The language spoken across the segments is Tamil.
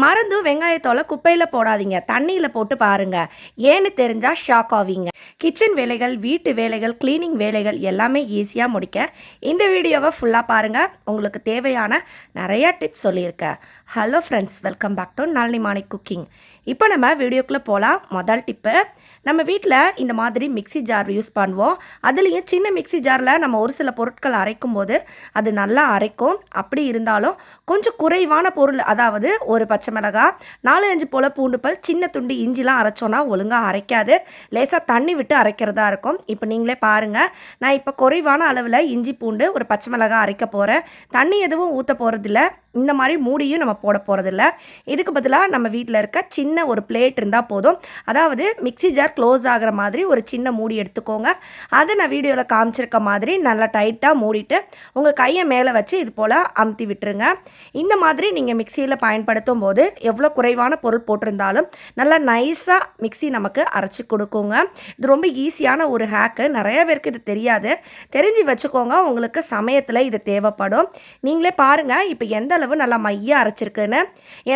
மறந்து வெங்காயத்தோலை குப்பையில் போடாதீங்க. தண்ணியில் போட்டு பாருங்கள் ஏன்னு தெரிஞ்சால் ஷாக் ஆவீங்க. கிச்சன் வேலைகள் வீட்டு வேலைகள் க்ளீனிங் வேலைகள் எல்லாமே ஈஸியாக முடிக்க இந்த வீடியோவை ஃபுல்லாக பாருங்கள் உங்களுக்கு தேவையான நிறையா டிப்ஸ் சொல்லியிருக்கேன். Hello friends welcome back to Nalini Mani cooking இப்போ நம்ம வீடியோக்குள்ளே போகலாம் முதல் டிப்பு நம்ம வீட்டில் இந்த மாதிரி மிக்ஸி ஜார் யூஸ் பண்ணுவோம். அதுலேயும் சின்ன மிக்ஸி ஜாரில் நம்ம ஒரு சில பொருட்கள் அரைக்கும் போது அது நல்லா அரைக்கும். அப்படி இருந்தாலும் கொஞ்சம் குறைவான பொருள் அதாவது ஒரு பச்சை மிளகாய் நாலு அஞ்சு போல் பூண்டு பல் சின்ன துண்டு இஞ்சிலாம் அரைச்சோன்னா ஒழுங்காக அரைக்காது. லேசாக தண்ணி விட்டு அரைக்கிறதா இருக்கும். இப்போ நீங்களே பாருங்கள் நான் இப்போ குறைவான அளவில் இஞ்சி பூண்டு ஒரு பச்சை மிளகாய் அரைக்க போகிறேன் தண்ணி எதுவும் ஊற்ற போகிறதில்ல இந்த மாதிரி மூடியும் நம்ம போட போகிறதில்ல இதுக்கு பதிலாக நம்ம வீட்டில் இருக்க சின்ன ஒரு பிளேட் இருந்தால் போதும். அதாவது மிக்ஸி ஜார் க்ளோஸ் ஆகிற மாதிரி ஒரு சின்ன மூடி எடுத்துக்கோங்க. அதை நான் வீடியோவில் காமிச்சிருக்க மாதிரி நல்லா டைட்டாக மூடிட்டு உங்கள் கையை மேலே வச்சு இது போல் அமுத்தி விட்டுருங்க. இந்த மாதிரி நீங்கள் மிக்சியில் பயன்படுத்தும் போது எவ்வளோ குறைவான பொருள் போட்டிருந்தாலும் நல்லா நைஸாக மிக்ஸி நமக்கு அரைச்சி கொடுக்குங்க. இது ரொம்ப ஈஸியான ஒரு ஹேக்கு நிறைய பேருக்கு இது தெரியாது. தெரிஞ்சு வச்சுக்கோங்க உங்களுக்கு சமயத்தில் இது தேவைப்படும். நீங்களே பாருங்கள் இப்போ எந்த அளவு நல்லா மையாக அரைச்சிருக்குன்னு.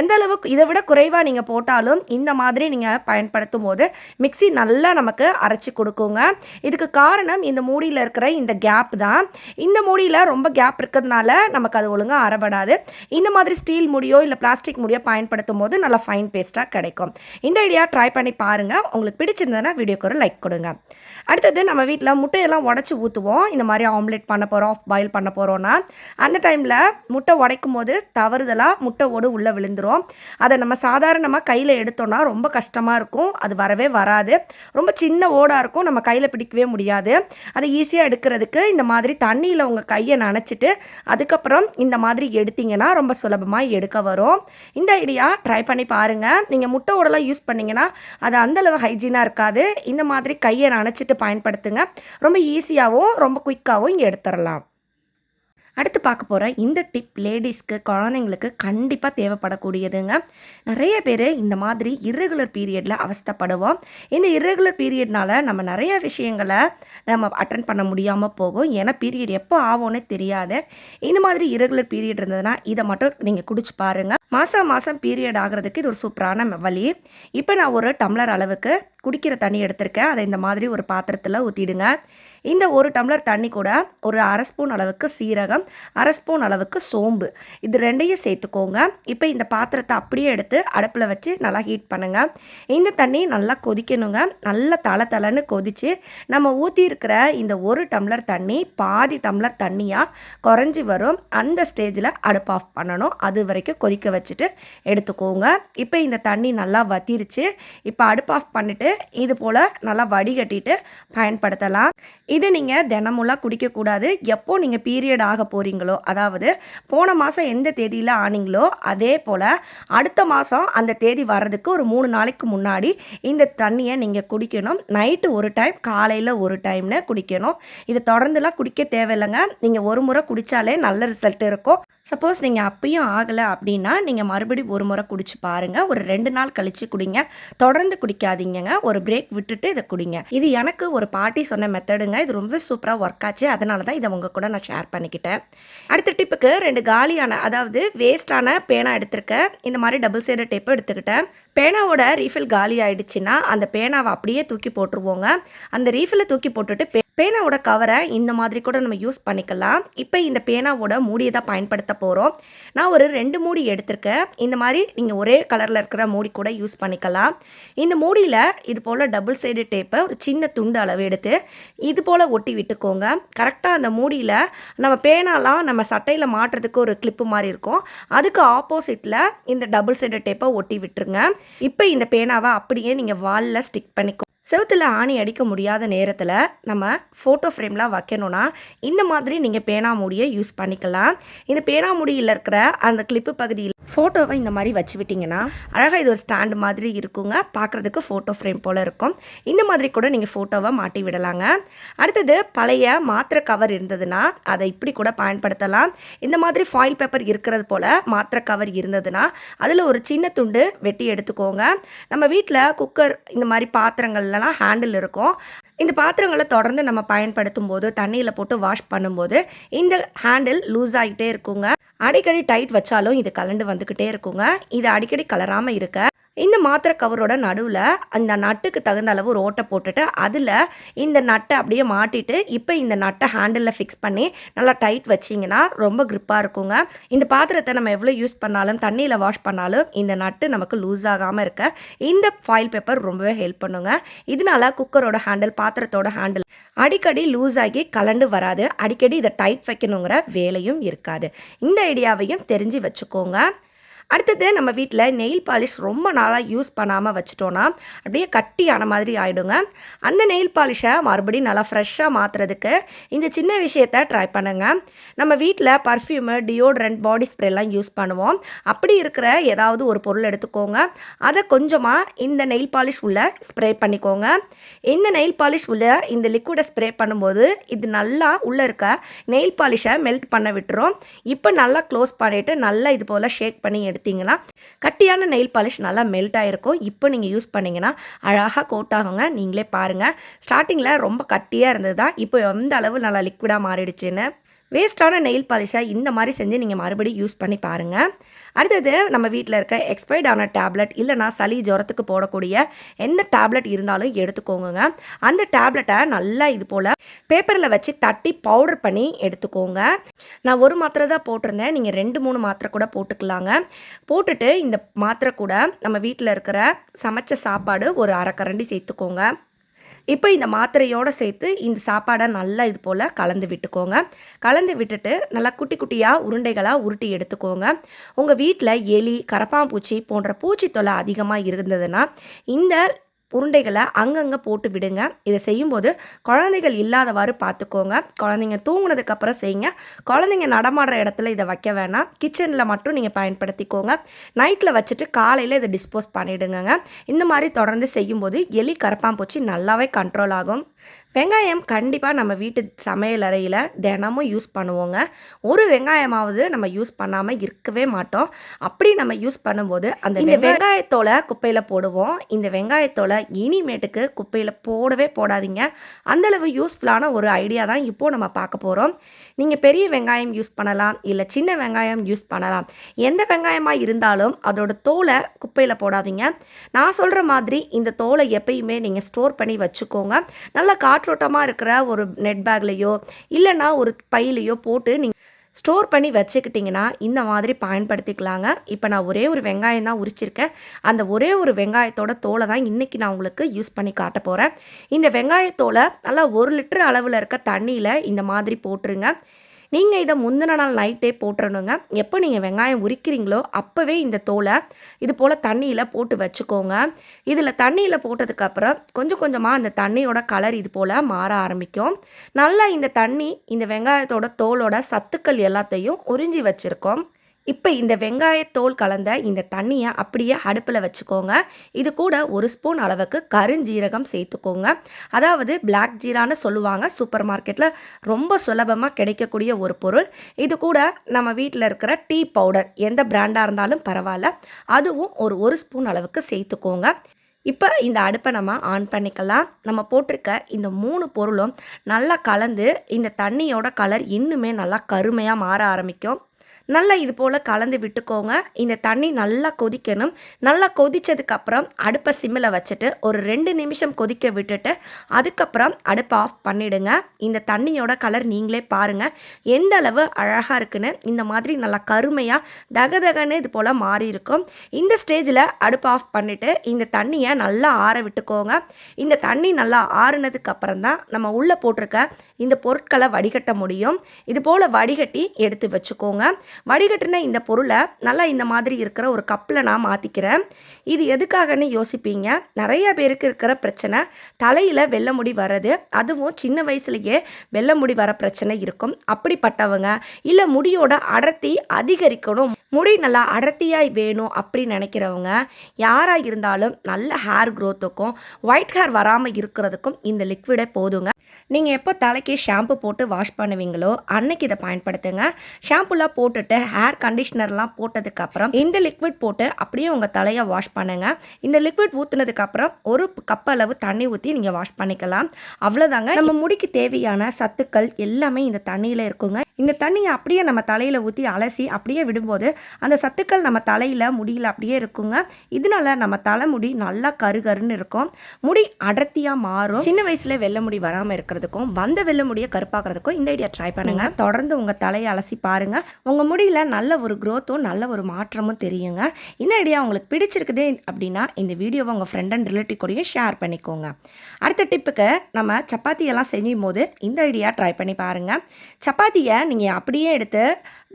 எந்த அளவுக்கு இதை விட குறைவாக நீங்கள் போட்டாலும் இந்த மாதிரி நீங்கள் பயன்படுத்தும் போது மிக்ஸி நல்லா நமக்கு அரைச்சி கொடுக்குங்க. இதுக்கு காரணம் இந்த மூடியில் இருக்கிற இந்த கேப் தான். இந்த மூடியில் ரொம்ப கேப் இருக்கிறதுனால நமக்கு அது ஒழுங்காக அறப்படாது. இந்த மாதிரி ஸ்டீல் முடியோ இல்லை பிளாஸ்டிக் முடியோ பயன்படுத்தும் போது நல்லா ஃபைன் பேஸ்ட்டாக கிடைக்கும். இந்த ஐடியா ட்ரை பண்ணி பாருங்கள் உங்களுக்கு பிடிச்சிருந்ததுன்னா வீடியோக்கு ஒரு லைக் கொடுங்க. அடுத்தது நம்ம வீட்டில் முட்டையெல்லாம் உடச்சி ஊற்றுவோம் இந்த மாதிரி ஆம்லேட் பண்ண போகிறோம் ஆஃப் பாயில் பண்ண போகிறோன்னா அந்த டைமில் முட்டை உடைக்கும் போது தவறுதலாக முட்டை ஓடு உள்ளே விழுந்துரும். அதை நம்ம சாதாரணமாக கையில் எடுத்தோன்னா ரொம்ப கஷ்டமாக இருக்கும். அது வரவே வராது. ரொம்ப சின்ன ஓடாக இருக்கும். நம்ம கையில் பிடிக்கவே முடியாது. அதை ஈஸியாக எடுக்கிறதுக்கு இந்த மாதிரி தண்ணியில் உங்கள் கையை நனைச்சிட்டு அதுக்கப்புறம் இந்த மாதிரி எடுத்தீங்கன்னா ரொம்ப சுலபமாக எடுக்க வரும். இந்த ஐடியா ட்ரை பண்ணி பாருங்கள் நீங்கள் முட்டை ஓடெல்லாம் யூஸ் பண்ணிங்கன்னா அது அந்தளவு ஹைஜீனாக இருக்காது. இந்த மாதிரி கையை நனைச்சிட்டு பயன்படுத்துங்க. ரொம்ப ஈஸியாகவும் ரொம்ப குயிக்காகவும் எடுத்துடலாம். அடுத்து பார்க்க போகிற இந்த டிப் லேடிஸ்க்கு குழந்தைங்களுக்கு கண்டிப்பாக தேவைப்படக்கூடியதுங்க. நிறைய பேர் இந்த மாதிரி இர்ரெகுலர் பீரியடில் அவஸ்தப்படுவோம். இந்த இர்ரெகுலர் பீரியட்னால் நம்ம நிறைய விஷயங்களை நம்ம அட்டன் பண்ண முடியாமல் போகும். ஏன்னா பீரியட் எப்போ ஆகும்னே தெரியாது. இந்த மாதிரி இரகுலர் பீரியட் இருந்ததுன்னா இதை மட்டும் நீங்கள் குடிச்சு பாருங்கள் மாதம் மாதம் பீரியட் ஆகிறதுக்கு இது ஒரு சூப்பரான வழி. இப்போ நான் ஒரு டம்ளர் அளவுக்கு குடிக்கிற தண்ணி எடுத்திருக்கேன். அதை இந்த மாதிரி ஒரு பாத்திரத்தில் ஊற்றிடுங்க இந்த ஒரு டம்ளர் தண்ணி கூட ஒரு அரை ஸ்பூன் அளவுக்கு சீரகம் அரை ஸ்பூன் அளவுக்கு சோம்பு. இது ரெண்டையும் சேர்த்துக்கோங்க. இப்போ இந்த பாத்திரத்தை அப்படியே எடுத்து அடுப்பில் வச்சு நல்லா ஹீட் பண்ணுங்கள் இந்த தண்ணி நல்லா கொதிக்கணுங்க. நல்லா தலை தலைன்னு கொதித்து நம்ம ஊற்றி இருக்கிற இந்த ஒரு டம்ளர் தண்ணி பாதி டம்ளர் தண்ணியாக குறைஞ்சி வரும். அந்த ஸ்டேஜில் அடுப்பு ஆஃப் பண்ணணும். அது வரைக்கும் கொதிக்க வச்சுட்டு எடுத்துக்கோங்க. இப்போ இந்த தண்ணி நல்லா வத்திருச்சு. இப்போ அடுப்பு ஆஃப் பண்ணிவிட்டு இது போல் நல்லா வடிகட்டிட்டு பயன்படுத்தலாம். இது நீங்கள் தினமுலாம் குடிக்கக்கூடாது. எப்போ நீங்கள் பீரியட் ஆக போகிறீங்களோ அதாவது போன மாதம் எந்த தேதியில் ஆனீங்களோ அதே போல் அடுத்த மாதம் அந்த தேதி வர்றதுக்கு ஒரு மூணு நாளைக்கு முன்னாடி இந்த தண்ணியை நீங்கள் குடிக்கணும். நைட்டு ஒரு டைம் காலையில் ஒரு டைம்னு குடிக்கணும். இது தொடர்ந்துலாம் குடிக்க தேவையில்லைங்க. நீங்கள் ஒரு முறை குடித்தாலே நல்ல ரிசல்ட் இருக்கும். சப்போஸ் நீங்கள் அப்பயும் ஆகலை அப்படின்னா நீங்கள் மறுபடியும் ஒரு முறை குடிச்சு பாருங்கள் ஒரு ரெண்டு நாள் கழித்து குடிங்க. தொடர்ந்து குடிக்காதீங்கங்க. ஒரு பிரேக் விட்டுட்டு இதை குடிங்க. இது எனக்கு ஒரு பாட்டி சொன்ன மெத்தடுங்க இது ரொம்ப சூப்பராக ஒர்க் ஆச்சு. அதனால தான் இதை உங்கள் கூட நான் ஷேர் பண்ணிக்கிட்டேன். அடுத்த டிப்புக்கு ரெண்டு காலியான அதாவது வேஸ்டான பேனா எடுத்திருக்கேன். இந்த மாதிரி டபுள் சைடு டேப்பை எடுத்துக்கிட்டேன். பேனாவோட ரீஃபில் காலி ஆயிடுச்சுன்னா அந்த பேனாவை அப்படியே தூக்கி போட்டுருவோங்க. அந்த ரீஃபிலை தூக்கி போட்டுட்டு பே பேனாவோட கவரை இந்த மாதிரி கூட நம்ம யூஸ் பண்ணிக்கலாம். இப்போ இந்த பேனாவோட மூடியை தான் பயன்படுத்த போகிறோம் நான் ஒரு ரெண்டு மூடி எடுத்திருக்கேன். இந்த மாதிரி நீங்கள் ஒரே கலரில் இருக்கிற மூடி கூட யூஸ் பண்ணிக்கலாம். இந்த மூடியில் இது போல் டபுள் சைடு டேப்பை ஒரு சின்ன துண்டு அளவு எடுத்து இது போல் ஒட்டி விட்டுக்கோங்க. கரெக்டாக அந்த மூடியில் நம்ம பேனா பேனாலாம் நம்ம சட்டையில் மாட்டுறதுக்கு ஒரு கிளிப்பு மாதிரி இருக்கும். அதுக்கு ஆப்போசிட்டில் இந்த டபுள் சைடு டேப்பை ஒட்டி விட்டுருங்க. இப்போ இந்த பேனாவை அப்படியே நீங்கள் வாலில் ஸ்டிக் பண்ணிக்கோ. செவத்தில் ஆணி அடிக்க முடியாத நேரத்தில் நம்ம ஃபோட்டோ ஃப்ரேம்லாம் வைக்கணும்னா இந்த மாதிரி நீங்கள் பேனா மூடியை யூஸ் பண்ணிக்கலாம். இந்த பேனா மூடியில் இருக்கிற அந்த கிளிப்பு பகுதியில் ஃபோட்டோவை இந்த மாதிரி வச்சு விட்டிங்கன்னா அழகாக இது ஒரு ஸ்டாண்டு மாதிரி இருக்குங்க. பார்க்குறதுக்கு ஃபோட்டோ ஃப்ரேம் போல் இருக்கும். இந்த மாதிரி கூட நீங்கள் ஃபோட்டோவை மாட்டி விடலாங்க. அடுத்தது பழைய மாத்திரை கவர் இருந்ததுன்னா அதை இப்படி கூட பயன்படுத்தலாம். இந்த மாதிரி ஃபாயில் பேப்பர் இருக்கிறது போல் மாத்திரை கவர் இருந்ததுன்னா அதில் ஒரு சின்ன துண்டு வெட்டி எடுத்துக்கோங்க. நம்ம வீட்டில் குக்கர் இந்த மாதிரி பாத்திரங்கள்லாம் ஹேண்டில் இருக்கும். இந்த பாத்திரங்களை தொடர்ந்து நம்ம பயன்படுத்தும் போது தண்ணியில் போட்டு வாஷ் பண்ணும்போது இந்த ஹேண்டில் லூஸ் ஆகிட்டே இருக்குங்க. அடிக்கடி டைட் வச்சாலும் இது கலண்டு வந்துக்கிட்டே இருக்குங்க. இது அடிக்கடி கலராமல் இருக்க இந்த மாத்திரை கவரோட நடுவில் அந்த நட்டுக்கு தகுந்த அளவு ஒரு ஓட்டை போட்டுட்டு அதில் இந்த நட்டை அப்படியே மாட்டிட்டு இப்போ இந்த நட்டை ஹேண்டிலில் ஃபிக்ஸ் பண்ணி நல்லா டைட் வச்சிங்கன்னா ரொம்ப கிரிப்பாக இருக்குங்க. இந்த பாத்திரத்தை நம்ம எவ்வளோ யூஸ் பண்ணாலும் தண்ணியில் வாஷ் பண்ணாலும் இந்த நட்டு நமக்கு லூஸ் ஆகாமல் இருக்க இந்த ஃபாயில் பேப்பர் ரொம்பவே ஹெல்ப் பண்ணுங்க. இதனால குக்கரோட ஹேண்டில் பாத்திரத்தோட ஹேண்டில் அடிக்கடி லூஸ் ஆகி கலண்டு வராது. அடிக்கடி இதை டைட் வைக்கணுங்கிற வேலையும் இருக்காது. இந்த ஐடியாவையும் தெரிஞ்சு வச்சுக்கோங்க. அடுத்தது நம்ம வீட்டில் நெயில் பாலிஷ் ரொம்ப நாளாக யூஸ் பண்ணாமல் வச்சிட்டோன்னா அப்படியே கட்டியான மாதிரி ஆகிடுங்க அந்த நெயில் பாலிஷை மறுபடியும் நல்லா ஃப்ரெஷ்ஷாக மாற்றுறதுக்கு இந்த சின்ன விஷயத்த ட்ரை பண்ணுங்கள் நம்ம வீட்டில் பர்ஃப்யூமு டியோட்ரண்ட் பாடி ஸ்ப்ரேலாம் யூஸ் பண்ணுவோம். அப்படி இருக்கிற ஏதாவது ஒரு பொருள் எடுத்துக்கோங்க. அதை கொஞ்சமாக இந்த நெயில் பாலிஷ் உள்ள ஸ்ப்ரே பண்ணிக்கோங்க. இந்த நெயில் பாலிஷ் உள்ள இந்த லிக்விடை ஸ்ப்ரே பண்ணும்போது இது நல்லா உள்ளே இருக்க நெயில் பாலிஷை மெல்ட் பண்ண விட்டுரும். இப்போ நல்லா க்ளோஸ் பண்ணிவிட்டு நல்லா இது போல் ஷேக் பண்ணி எடுத்தீங்கன்னா கட்டியான நெயில் பாலிஷ் நல்லா மெல்ட் ஆகிருக்கும் இப்போ நீங்கள் யூஸ் பண்ணிங்கன்னா அழகாக கோட் ஆகுங்க. நீங்களே பாருங்கள் ஸ்டார்டிங்கில் ரொம்ப கட்டியாக இருந்தது தான் இப்போ எந்த அளவு நல்லா லிக்விடாக மாறிடுச்சுன்னு. வேஸ்ட்டான நெயில் பாலிஷை இந்த மாதிரி செஞ்சு நீங்கள் மறுபடியும் யூஸ் பண்ணி பாருங்கள் அடுத்தது நம்ம வீட்டில் இருக்க எக்ஸ்பைர்ட் ஆன டேப்லெட் இல்லைனா சளி ஜுரத்துக்கு போடக்கூடிய எந்த டேப்லெட் இருந்தாலும் எடுத்துக்கோங்க அந்த டேப்லெட்டை நல்லா இது போல் பேப்பரில் வச்சு தட்டி பவுடர் பண்ணி எடுத்துக்கோங்க. நான் ஒரு மாத்திரை தான் போட்டிருந்தேன். நீங்கள் ரெண்டு மூணு மாத்திரை கூட போட்டுக்கலாங்க. போட்டுட்டு இந்த மாத்திரை கூட நம்ம வீட்டில் இருக்கிற சமைச்ச சாப்பாடு ஒரு அரை கரண்டி சேர்த்துக்கோங்க. இப்போ இந்த மாத்திரையோடு சேர்த்து இந்த சாப்பாடை நல்லா இது போல் கலந்து விட்டுக்கோங்க. கலந்து விட்டுட்டு நல்லா குட்டி குட்டியாக உருண்டைகளாக உருட்டி எடுத்துக்கோங்க. உங்கள் வீட்டில் எலி கரப்பாம்பூச்சி போன்ற பூச்சி தொல்லை அதிகமாக இருந்ததுன்னா இந்த உருண்டைகளை அங்கங்கே போட்டு விடுங்க. இதை செய்யும்போது குழந்தைகள் இல்லாதவாறு பார்த்துக்கோங்க. குழந்தைங்க தூங்குனதுக்கப்புறம் செய்யுங்க. குழந்தைங்க நடமாடுற இடத்துல இதை வைக்க வேணாம். கிச்சனில் மட்டும் நீங்கள் பயன்படுத்திக்கோங்க. நைட்டில் வச்சுட்டு காலையில் இதை டிஸ்போஸ் பண்ணிவிடுங்க இந்த மாதிரி தொடர்ந்து செய்யும்போது எலி கரப்பாம்பூச்சி நல்லாவே கண்ட்ரோல் ஆகும். வெங்காயம் கண்டிப்பாக நம்ம வீட்டு சமையல் அறையில் தினமும் யூஸ் பண்ணுவோங்க. ஒரு வெங்காயமாவது நம்ம யூஸ் பண்ணாமல் இருக்கவே மாட்டோம். அப்படி நம்ம யூஸ் பண்ணும்போது அந்த வெங்காயத்தோலை குப்பையில் போடுவோம். இந்த வெங்காயத்தோலை இனிமேட்டுக்கு குப்பையில் போடவே போடாதீங்க. அந்தளவு யூஸ்ஃபுல்லான ஒரு ஐடியா தான் இப்போது நம்ம பார்க்க போகிறோம் நீங்கள் பெரிய வெங்காயம் யூஸ் பண்ணலாம் இல்லை சின்ன வெங்காயம் யூஸ் பண்ணலாம். எந்த வெங்காயமாக இருந்தாலும் அதோட தோலை குப்பையில் போடாதீங்க. நான் சொல்கிற மாதிரி இந்த தோலை எப்பயுமே நீங்கள் ஸ்டோர் பண்ணி வச்சுக்கோங்க. நல்லா காற்றோட்டமாக இருக்கிற ஒரு நெட் பேக்லேயோ இல்லைன்னா ஒரு பையிலையோ போட்டு நீங்கள் ஸ்டோர் பண்ணி வச்சுக்கிட்டிங்கன்னா இந்த மாதிரி பயன்படுத்திக்கலாங்க. இப்போ நான் ஒரே ஒரு வெங்காயம் தான் உரிச்சிருக்கேன். அந்த ஒரே ஒரு வெங்காயத்தோட தோலை தான் இன்றைக்கி நான் உங்களுக்கு யூஸ் பண்ணி காட்ட போகிறேன் இந்த வெங்காயத்தோலை நல்லா ஒரு லிட்டர் அளவில் இருக்க தண்ணியில் இந்த மாதிரி போட்டுருங்க. நீங்கள் இதை முந்தின நாள் நைட்டே போட்டுறணுங்க. எப்போ நீங்கள் வெங்காயம் உரிக்கிறீங்களோ அப்போவே இந்த தோலை இது போல் தண்ணியில் போட்டு வச்சுக்கோங்க. இதில் தண்ணியில் போட்டதுக்கப்புறம் கொஞ்சம் கொஞ்சமாக அந்த தண்ணியோட கலர் இது போல் மாற ஆரம்பிக்கும். நல்லா இந்த தண்ணி இந்த வெங்காயத்தோட தோலோட சத்துக்கள் எல்லாத்தையும் உறிஞ்சி வச்சுருக்கோம். இப்போ இந்த வெங்காயத்தோல் கலந்த இந்த தண்ணியை அப்படியே அடுப்பில் வச்சுக்கோங்க. இது கூட ஒரு ஸ்பூன் அளவுக்கு கருஞ்சீரகம் சேர்த்துக்கோங்க. அதாவது பிளாக் ஜீரான்னு சொல்லுவாங்க. சூப்பர் மார்க்கெட்டில் ரொம்ப சுலபமாக கிடைக்கக்கூடிய ஒரு பொருள். இது கூட நம்ம வீட்டில் இருக்கிற டீ பவுடர் எந்த பிராண்டாக இருந்தாலும் பரவாயில்ல. அதுவும் ஒரு ஒரு ஸ்பூன் அளவுக்கு சேர்த்துக்கோங்க. இப்போ இந்த அடுப்பை நம்ம ஆன் பண்ணிக்கலாம். நம்ம போட்டிருக்க இந்த மூணு பொருளும் நல்லா கலந்து இந்த தண்ணியோட கலர் இன்னுமே நல்லா கருமையாக மாற ஆரம்பிக்கும். நல்லா இது போல் கலந்து விட்டுக்கோங்க. இந்த தண்ணி நல்லா கொதிக்கணும். நல்லா கொதிச்சதுக்கப்புறம் அடுப்பை சிம்மில் வச்சுட்டு ஒரு ரெண்டு நிமிஷம் கொதிக்க விட்டுட்டு அதுக்கப்புறம் அடுப்பை ஆஃப் பண்ணிவிடுங்க இந்த தண்ணியோட கலர் நீங்களே பாருங்கள் எந்த அளவு அழகாக இருக்குன்னு இந்த மாதிரி நல்லா கருமையாக தகதகன்னு இது போல் மாறி இருக்கும் இந்த ஸ்டேஜில் அடுப்பை ஆஃப் பண்ணிவிட்டு இந்த தண்ணியை நல்லா ஆற விட்டுக்கோங்க. இந்த தண்ணி நல்லா ஆறுனதுக்கப்புறம் தான் நம்ம உள்ளே போட்டிருக்க இந்த பொருட்களை வடிகட்ட முடியும். இது போல் வடிகட்டி எடுத்து வச்சுக்கோங்க. வடிகட்டின இந்த பொருளை நல்லா இந்த மாதிரி இருக்கிற ஒரு கப்பில் நான் மாற்றிக்கிறேன் இது எதுக்காகன்னு யோசிப்பீங்க? நிறைய பேருக்கு இருக்கிற பிரச்சனை தலையில் வெள்ள முடி வர்றது அதுவும் சின்ன வயசுலேயே வெள்ள முடி வர பிரச்சனை இருக்கும். அப்படிப்பட்டவங்க இல்லை முடியோட அடர்த்தி அதிகரிக்கணும் முடி நல்லா அடர்த்தியாய் வேணும் அப்படின்னு நினைக்கிறவங்க யாராக இருந்தாலும் நல்ல ஹேர் க்ரோத்துக்கும் ஒயிட் ஹேர் வராமல் இருக்கிறதுக்கும் இந்த லிக்விடே போதுங்க. நீங்கள் எப்போ தலைக்கு ஷாம்பு போட்டு வாஷ் பண்ணுவீங்களோ அன்னைக்கு இதை பயன்படுத்துங்க. ஷாம்புலாம் போட்டுட்டு ஹேர் கண்டிஷ்னர்லாம் போட்டதுக்கப்புறம் இந்த லிக்விட் போட்டு அப்படியே உங்கள் தலையை வாஷ் பண்ணுங்கள் இந்த லிக்விட் ஊற்றுனதுக்கப்புறம் ஒரு கப் அளவு தண்ணி ஊற்றி நீங்கள் வாஷ் பண்ணிக்கலாம். அவ்வளோதாங்க நம்ம முடிக்கு தேவையான சத்துக்கள் எல்லாமே இந்த தண்ணியில் இருக்குங்க. இந்த தண்ணியை அப்படியே நம்ம தலையில் ஊற்றி அலசி அப்படியே விடும்போது அந்த சத்துக்கள் நம்ம தலையில் முடியில் அப்படியே இருக்குங்க. இதனால நம்ம தலைமுடி நல்லா கருகருன்னு இருக்கும். முடி அடர்த்தியாக மாறும். சின்ன வயசுல வெள்ளை முடி வராமல் இருக்கிறதுக்கும் வந்த வெள்ளை முடியை கருப்பாக்குறதுக்கும் இந்த ஐடியா ட்ரை பண்ணுங்க. தொடர்ந்து உங்கள் தலையை அலசி பாருங்க. உங்கள் முடியல நல்ல ஒரு க்ரோத்தும் நல்ல ஒரு மாற்றமும் தெரியுங்க. இந்த ஐடியா உங்களுக்கு பிடிச்சிருக்குது அப்படின்னா இந்த வீடியோவை உங்கள் ஃப்ரெண்ட் அண்ட் ரிலேட்டிவ் கூடயும் ஷேர் பண்ணிக்கோங்க. அடுத்த டிப்புக்கு நம்ம சப்பாத்தி எல்லாம் செய்யும் போது இந்த ஐடியா ட்ரை பண்ணி பாருங்க. சப்பாத்தியை நீங்கள் அப்படியே எடுத்து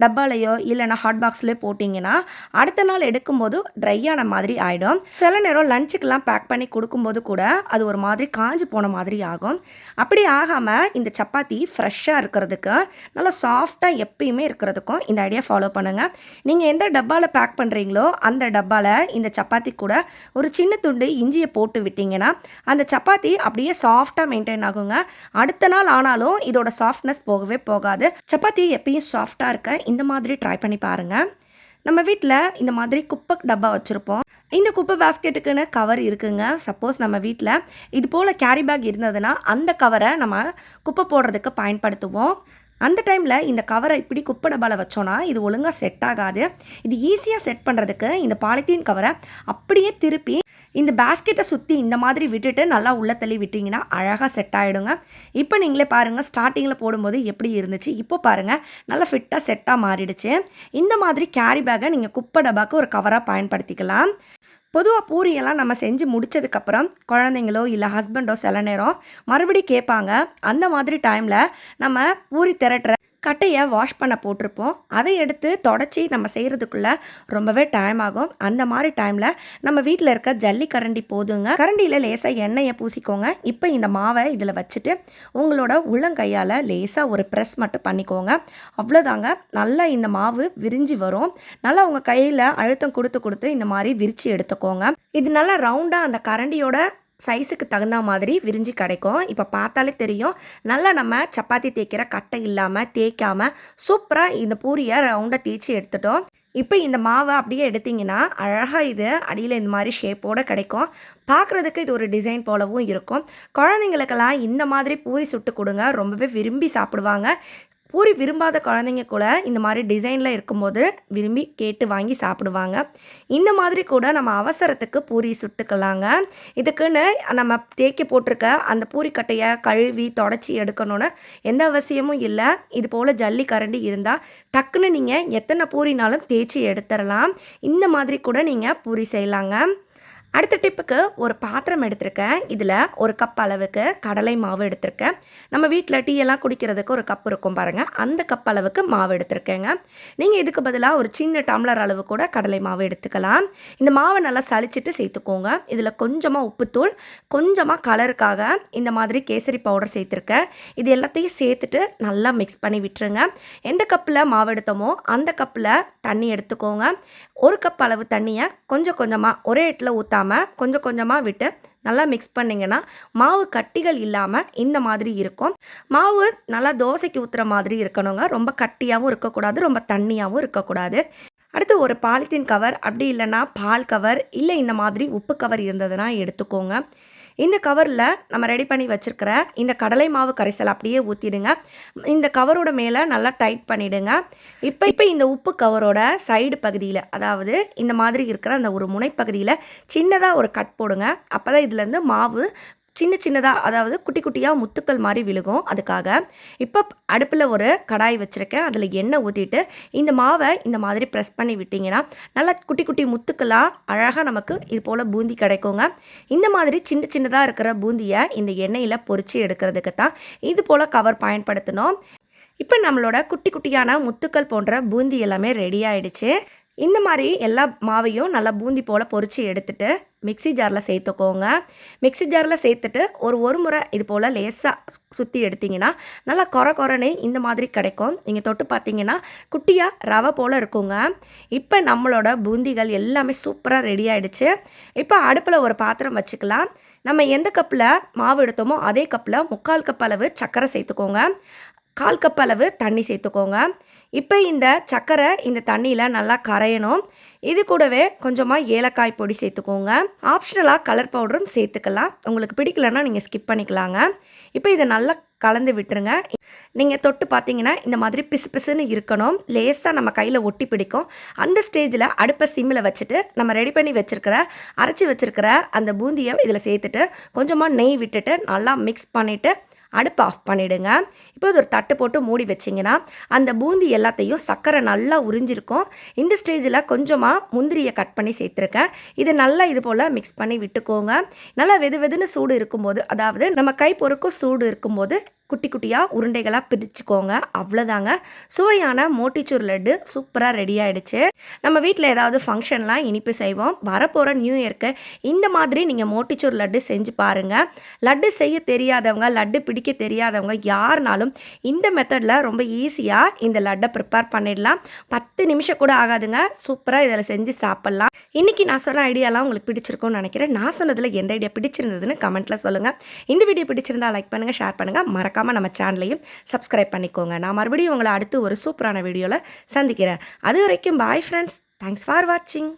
டப்பாலையோ இல்லைனா ஹாட் பாக்ஸ்லேயோ போட்டிங்கன்னா அடுத்த நாள் எடுக்கும்போது ட்ரை ஆன மாதிரி ஆகிடும் சில நேரம் லஞ்சுக்கெல்லாம் பேக் பண்ணி கொடுக்கும்போது கூட அது ஒரு மாதிரி காஞ்சு போன மாதிரி ஆகும். அப்படி ஆகாமல் இந்த சப்பாத்தி ஃப்ரெஷ்ஷாக இருக்கிறதுக்கு நல்லா சாஃப்டாக எப்பயுமே இருக்கிறதுக்கும் இந்த ஐடியா ஃபாலோ பண்ணுங்கள் நீங்கள் எந்த டப்பாவில் பேக் பண்ணுறீங்களோ அந்த டப்பாவில் இந்த சப்பாத்தி கூட ஒரு சின்ன துண்டு இஞ்சியை போட்டு விட்டிங்கன்னா அந்த சப்பாத்தி அப்படியே சாஃப்டாக மெயின்டைன் ஆகுங்க. அடுத்த நாள் ஆனாலும் இதோட சாஃப்ட்னஸ் போகவே போகாது. சப்பாத்தி எப்பயும் சாஃப்டாக இருக்க இந்த மாதிரி ட்ரை பண்ணி பாருங்கள் நம்ம வீட்டில் இந்த மாதிரி குப்பை டப்பா வச்சுருப்போம். இந்த குப்பை பாஸ்கெட்டுக்குன்னு கவர் இருக்குங்க. சப்போஸ் நம்ம வீட்டில் இது போல் கேரி பேக் இருந்ததுன்னா அந்த கவரை நம்ம குப்பை போடுறதுக்கு பயன்படுத்துவோம். அந்த டைமில் இந்த கவரை இப்படி குப்பை டப்பாவில் வச்சோன்னா இது ஒழுங்காக செட் ஆகாது. இது ஈஸியாக செட் பண்ணுறதுக்கு இந்த பாலித்தீன் கவரை அப்படியே திருப்பி இந்த பேஸ்கெட்டை சுற்றி இந்த மாதிரி விட்டுட்டு நல்லா உள்ள தள்ளி விட்டிங்கன்னா அழகாக செட் ஆகிடுங்க இப்போ நீங்களே பாருங்கள் ஸ்டார்டிங்கில் போடும்போது எப்படி இருந்துச்சு? இப்போ பாருங்கள் நல்லா ஃபிட்டாக செட்டாக மாறிடுச்சு. இந்த மாதிரி கேரி பேக்கை நீங்கள் குப்பை டப்பாக்கு ஒரு கவராக பயன்படுத்திக்கலாம். பொதுவாக பூரியெல்லாம் நம்ம செஞ்சு முடிச்சதுக்கப்புறம் குழந்தைங்களோ இல்லை ஹஸ்பண்டோ சில நேரம் மறுபடி கேட்பாங்க. அந்த மாதிரி டைமில் நம்ம பூரி திரட்டுற கட்டையை வாஷ் பண்ண போட்டிருப்போம். அதை எடுத்து தொடச்சி நம்ம செய்கிறதுக்குள்ளே ரொம்பவே டைம் ஆகும். அந்த மாதிரி டைமில் நம்ம வீட்டில் இருக்க ஜல்லி கரண்டி போதுங்க. கரண்டியில் லேசாக எண்ணெயை பூசிக்கோங்க. இப்போ இந்த மாவை இதில் வச்சுட்டு உங்களோட உள்ளங்கையால் லேசாக ஒரு ப்ரெஸ் மட்டும் பண்ணிக்கோங்க. அவ்வளோதாங்க நல்லா இந்த மாவு விரிஞ்சு வரும். நல்லா உங்கள் கையில் அழுத்தம் கொடுத்து கொடுத்து இந்த மாதிரி விரித்து எடுத்துக்கோங்க. இது நல்லா ரவுண்டாக அந்த கரண்டியோட சைஸுக்கு தகுந்த மாதிரி விரிஞ்சு கிடைக்கும். இப்போ பார்த்தாலே தெரியும். நல்லா நம்ம சப்பாத்தி தேய்க்கிற கட்டை இல்லாமல் தேய்க்காமல் சூப்பராக இந்த பூரியை ரவுண்டாக தேய்ச்சி எடுத்துட்டோம். இப்போ இந்த மாவை அப்படியே எடுத்தீங்கன்னா அழகாக இது அடியில் இந்த மாதிரி ஷேப்போடு கிடைக்கும். பார்க்குறதுக்கு இது ஒரு டிசைன் போலவும் இருக்கும். குழந்தைங்களுக்கெல்லாம் இந்த மாதிரி பூரி சுட்டு கொடுங்க. ரொம்பவே விரும்பி சாப்பிடுவாங்க. பூரி விரும்பாத குழந்தைங்க கூட இந்த மாதிரி டிசைனில் இருக்கும்போது விரும்பி கேட்டு வாங்கி சாப்பிடுவாங்க. இந்த மாதிரி கூட நம்ம அவசரத்துக்கு பூரி சுட்டுக்கலாங்க. இதுக்குன்னு நம்ம தேக்கி போட்டிருக்க அந்த பூரி கட்டையை கழுவி தொடச்சி எடுக்கணும்னு எந்த அவசியமும் இல்லை. இது போல் ஜல்லி கரண்டி இருந்தால் டக்குன்னு நீங்கள் எத்தனை பூரினாலும் தேய்ச்சி எடுத்துடலாம் இந்த மாதிரி கூட நீங்கள் பூரி செய்யலாங்க. அடுத்த டிப்புக்கு ஒரு பாத்திரம் எடுத்திருக்கேன். இதில் ஒரு கப் அளவுக்கு கடலை மாவு எடுத்திருக்கேன். நம்ம வீட்டில் டீ எல்லாம் குடிக்கிறதுக்கு ஒரு கப் இருக்கும் பாருங்கள் அந்த கப் அளவுக்கு மாவு எடுத்திருக்கேங்க. நீங்கள் இதுக்கு பதிலாக ஒரு சின்ன டம்ளர் அளவு கூட கடலை மாவு எடுத்துக்கலாம். இந்த மாவை நல்லா சளிச்சிட்டு சேர்த்துக்கோங்க. இதில் கொஞ்சமாக உப்புத்தூள் கொஞ்சமாக கலருக்காக இந்த மாதிரி கேசரி பவுடர் சேர்த்துருக்கேன். இது எல்லாத்தையும் சேர்த்துட்டு நல்லா மிக்ஸ் பண்ணி விட்டுருங்க. எந்த கப்பில் மாவு எடுத்தோமோ அந்த கப்பில் தண்ணி எடுத்துக்கோங்க. ஒரு கப் அளவு தண்ணியை கொஞ்சம் கொஞ்சமாக ஒரே இடத்துல ஊற்றாமல் கொஞ்சம் கொஞ்சமாக விட்டு நல்லா மிக்ஸ் பண்ணிங்கன்னா மாவு கட்டிகள் இல்லாமல் இந்த மாதிரி இருக்கும். மாவு நல்லா தோசைக்கு ஊற்றுற மாதிரி இருக்கணுங்க. ரொம்ப கட்டியாகவும் இருக்கக்கூடாது ரொம்ப தண்ணியாகவும் இருக்கக்கூடாது. அடுத்து ஒரு பாலித்தீன் கவர் அப்படி இல்லைன்னா பால் கவர் இல்லை இந்த மாதிரி உப்பு கவர் இருந்ததுன்னா எடுத்துக்கோங்க. இந்த கவரில் நம்ம ரெடி பண்ணி வச்சுருக்கிற இந்த கடலை மாவு கரைசல் அப்படியே ஊற்றிடுங்க இந்த கவரோட மேலே நல்லா டைட் பண்ணிவிடுங்க இப்போ இப்போ இந்த உப்பு கவரோட சைடு பகுதியில் அதாவது இந்த மாதிரி இருக்கிற அந்த ஒரு முனைப்பகுதியில் சின்னதாக ஒரு கட் போடுங்க. அப்போ தான் இதுலேருந்து மாவு சின்ன சின்னதாக அதாவது குட்டி குட்டியாக முத்துக்கள் மாதிரி விழுகும் அதுக்காக. இப்போ அடுப்பில் ஒரு கடாய் வச்சுருக்கேன். அதில் எண்ணெய் ஊற்றிட்டு இந்த மாவை இந்த மாதிரி ப்ரெஸ் பண்ணி விட்டிங்கன்னா நல்லா குட்டி குட்டி முத்துக்களாக அழகாக நமக்கு இது போல் பூந்தி கிடைக்குங்க. இந்த மாதிரி சின்ன சின்னதாக இருக்கிற பூந்தியை இந்த எண்ணெயில் பொறிச்சு எடுக்கிறதுக்கு தான் இது போல் கவர் பயன்படுத்தணும் இப்போ நம்மளோட குட்டி குட்டியான முத்துக்கள் போன்ற பூந்தி எல்லாமே ரெடி ஆயிடுச்சு. இந்த மாதிரி எல்லா மாவையும் நல்லா பூந்தி போல் பொறிச்சு எடுத்துட்டு மிக்ஸி ஜாரில் சேர்த்துக்கோங்க. மிக்ஸி ஜாரில் சேர்த்துட்டு ஒரு ஒரு முறை இது போல் லேசாக சுற்றி எடுத்தீங்கன்னா நல்லா கொர கொரனே இந்த மாதிரி கிடைக்கும். நீங்கள் தொட்டு பார்த்தீங்கன்னா குட்டியாக ரவை போல் இருக்குங்க. இப்போ நம்மளோட பூந்திகள் எல்லாமே சூப்பராக ரெடி ஆகிடுச்சு இப்போ அடுப்பில் ஒரு பாத்திரம் வச்சுக்கலாம். நம்ம எந்த கப்பில் மாவு எடுத்தோமோ அதே கப்பில் முக்கால் கப் அளவு சர்க்கரை சேர்த்துக்கோங்க. கால் கப் அளவு தண்ணி சேர்த்துக்கோங்க. இப்போ இந்த சர்க்கரை இந்த தண்ணியில் நல்லா கரையணும். இது கூடவே கொஞ்சமாக ஏலக்காய் பொடி சேர்த்துக்கோங்க. ஆப்ஷனலாக கலர் பவுடரும் சேர்த்துக்கலாம். உங்களுக்கு பிடிக்கலன்னா நீங்கள் ஸ்கிப் பண்ணிக்கலாங்க. இப்போ இதை நல்லா கலந்து விட்டுருங்க. நீங்கள் தொட்டு பார்த்தீங்கன்னா இந்த மாதிரி பிசு பிசுன்னு இருக்கணும். லேசாக நம்ம கையில் ஒட்டி பிடிக்கும். அந்த ஸ்டேஜில் அடுப்பை சிம்மில் வச்சுட்டு நம்ம ரெடி பண்ணி வச்சுருக்கிற அரைச்சி வச்சுருக்கிற அந்த பூந்தியை இதில் சேர்த்துட்டு கொஞ்சமாக நெய் விட்டுட்டு நல்லா மிக்ஸ் பண்ணிவிட்டு அடுப்பு ஆஃப் பண்ணிவிடுங்க இப்போ இது ஒரு தட்டு போட்டு மூடி வச்சிங்கன்னா அந்த பூந்தி எல்லாத்தையும் சர்க்கரை நல்லா உறிஞ்சிருக்கும். இந்த ஸ்டேஜில் கொஞ்சமாக முந்திரியை கட் பண்ணி சேர்த்துருக்கேன். இது நல்லா இது போல் மிக்ஸ் பண்ணி விட்டுக்கோங்க. நல்லா வெது வெதுன்னு சூடு இருக்கும்போது அதாவது நம்ம கை பொறுக்கும் சூடு இருக்கும்போது குட்டி குட்டியாக உருண்டைகளாக பிரிச்சுக்கோங்க. அவ்வளோதாங்க சுவையான மோட்டிச்சூர் லட்டு சூப்பராக ரெடி ஆகிடுச்சு நம்ம வீட்டில் ஏதாவது ஃபங்க்ஷன்லாம் இனிப்பு செய்வோம். வரப்போகிற நியூ இயர்க்கு இந்த மாதிரி நீங்கள் மோட்டிச்சூர் லட்டு செஞ்சு பாருங்கள் லட்டு செய்ய தெரியாதவங்க லட்டு பிடிக்க தெரியாதவங்க யாருனாலும் இந்த மெத்தடில் ரொம்ப ஈஸியாக இந்த லட்டை ப்ரிப்பேர் பண்ணிடலாம். பத்து நிமிஷம் கூட ஆகாதுங்க. சூப்பராக இதில் செஞ்சு சாப்பிட்லாம். இன்றைக்கி நான் சொன்ன ஐடியாலாம் உங்களுக்கு பிடிச்சிருக்கும்னு நினைக்கிறேன். நான் சொன்னதில் எந்த ஐடியா பிடிச்சிருந்ததுன்னு கமெண்ட்டில் சொல்லுங்கள் இந்த வீடியோ பிடிச்சிருந்தா லைக் பண்ணுங்கள் ஷேர் பண்ணுங்கள் மறக்காமல் நம்ம சேனலையும் சப்ஸ்கிரைப் பண்ணிக்கோங்க. நான் மறுபடியும் உங்களை அடுத்து ஒரு சூப்பரான வீடியோவில் சந்திக்கிறேன். அது வரைக்கும் பாய் ஃப்ரெண்ட்ஸ் தேங்க்ஸ் ஃபார் வாட்சிங்